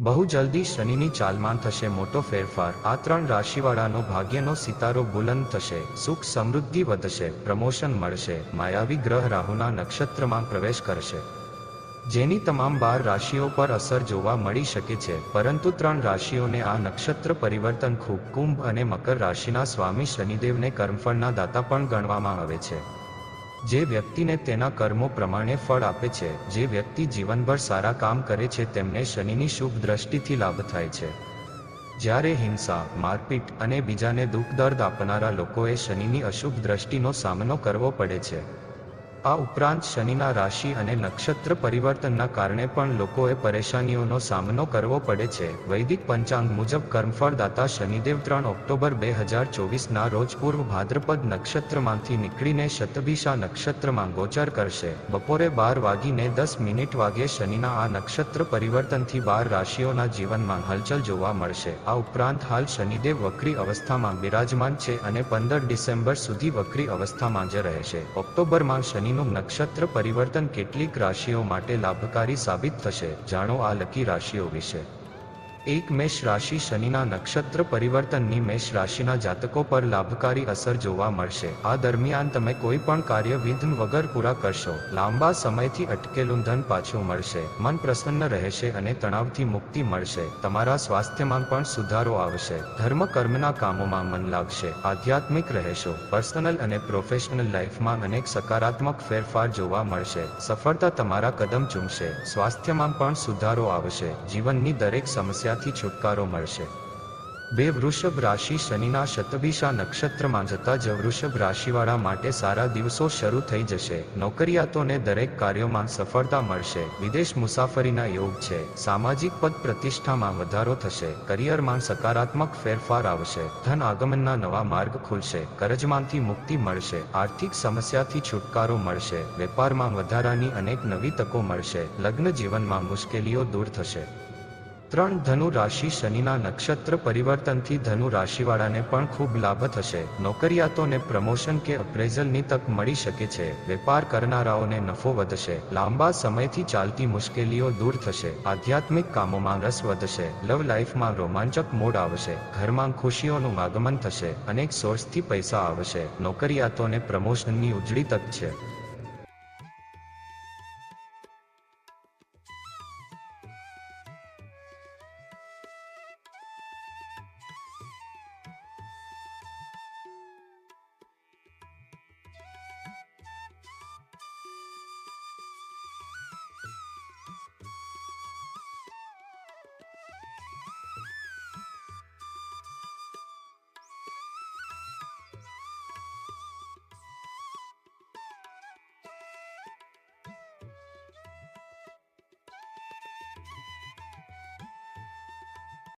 બહુ જલ્દી શનિની ચાલમાં થશે, મોટો ફેરફાર. આ ત્રણ રાશિવાળાનો ભાગ્યનો સિતારો બુલંદ થશે, સુખ સમૃદ્ધિ વધશે, પ્રમોશન મળશે, માયાવી ગ્રહ રાહુના નક્ષત્રમાં પ્રવેશ કરશે. જેની તમામ બાર રાશિઓ પર અસર જોવા મળી શકે છે, પરંતુ ત્રણ રાશિઓને આ નક્ષત્ર પરિવર્તન ખૂબ કુંભ અને મકર રાશિના સ્વામી શનિદેવને કર્મફળના દાતા પણ ગણવામાં આવે છે. જે વ્યક્તિને તેના કર્મો પ્રમાણે ફળ આપે છે, જે વ્યક્તિ જીવનભર સારા કામ કરે છે, તેમને શનિની શુભ દ્રષ્ટિથી લાભ થાય છે. જ્યારે હિંસા, મારપીટ અને બીજાને દુઃખ દર્દ આપનારા લોકોએ શનિની અશુભ દ્રષ્ટિનો સામનો કરવો પડે છે. આ ઉપરાંત શનિના રાશિ અને નક્ષત્ર પરિવર્તનના કારણે પણ લોકોએ પરેશાનીઓનો સામનો કરવો પડે છે. વૈદિક પંચાંગ મુજબ કર્મફળ દાતા શનિદેવ ત્રણ ઓક્ટોબર બે હજાર ચોવીસના રોજ પૂર્વ ભાદ્રપદ નક્ષત્રમાંથી નીકળીને શતભિષા નક્ષત્રમાં ગોચર કરશે. બપોરે બાર વાગીને દસ મિનિટ વાગ્યે શનિના આ નક્ષત્ર પરિવર્તનથી બાર રાશિઓના જીવનમાં હલચલ જોવા મળશે. આ ઉપરાંત હાલ શનિદેવ વક્રી અવસ્થામાં બિરાજમાન છે અને પંદર ડિસેમ્બર સુધી વક્રી અવસ્થામાં જ રહેશે. ઓક્ટોબરમાં શનિનું નક્ષત્ર પરિવર્તન કેટલીક રાશિઓ માટે લાભકારી સાબિત થશે. જાણો આ લકી રાશિઓ વિશે. એક મેષ રાશિ શનિના નક્ષત્ર પરિવર્તનની મેષ રાશિના જાતકો પર લાભકારી અસર જોવા મળશે. આ દરમિયાન તમે કોઈ પણ કાર્ય વિઘ્ન વગર પૂરા કરશો. લાંબા સમયથી અટકેલું ધન પાછું મળશે. મન પ્રસન્ન રહેશે અને તણાવથી મુક્તિ મળશે. તમારા સ્વાસ્થ્યમાં પણ સુધારો આવશે. ધર્મ કર્મના કામોમાં મન લાગશે. આધ્યાત્મિક રહેશો. પર્સનલ અને પ્રોફેશનલ લાઈફમાં અનેક સકારાત્મક ફેરફાર જોવા મળશે. સફળતા તમારા કદમ ચૂમશે. સ્વાસ્થ્યમાં પણ સુધારો આવશે. જીવનની દરેક સમસ્યાથી છુટકારો મળશે. બે વૃષભ રાશિ શનિના શતબીશા નક્ષત્રમાં જતા જ વૃષભ રાશિવાળા માટે સારા દિવસો શરૂ થઈ જશે. નોકરિયાતોને દરેક કાર્યોમાં સફળતા મળશે. વિદેશ મુસાફરીના યોગ છે. સામાજિક પદ પ્રતિષ્ઠામાં વધારો થશે. કરિયરમાં સકારાત્મક ફેરફાર આવશે. ધન આગમનના નવા માર્ગ ખુલશે. કરજમાંથી મુક્તિ મળશે. આર્થિક સમસ્યાથી છુટકારો મળશે. વેપારમાં વધારાની અનેક નવી તકો મળશે. લગ્ન જીવનમાં મુશ્કેલીઓ દૂર થશે. ત્રણ ધનુ રાશિ શનિના નક્ષત્ર પરિવર્તનથી ધનુ રાશિવાળાને પણ ખૂબ લાભ થશે. નોકરિયાતોને પ્રમોશન કે અપ્રેઝલની તક મળી શકે છે. વેપાર કરનારાઓને નફો વધશે. લાંબા સમયથી ચાલતી મુશ્કેલીઓ દૂર થશે. આધ્યાત્મિક કામોમાં રસ વધશે. લવ લાઈફમાં રોમાંચક મોડ આવશે. ઘરમાં ખુશીઓનું આગમન થશે. અનેક સોર્સથી પૈસા આવશે. નોકરિયાતોને પ્રમોશનની ઉજળી તક છે.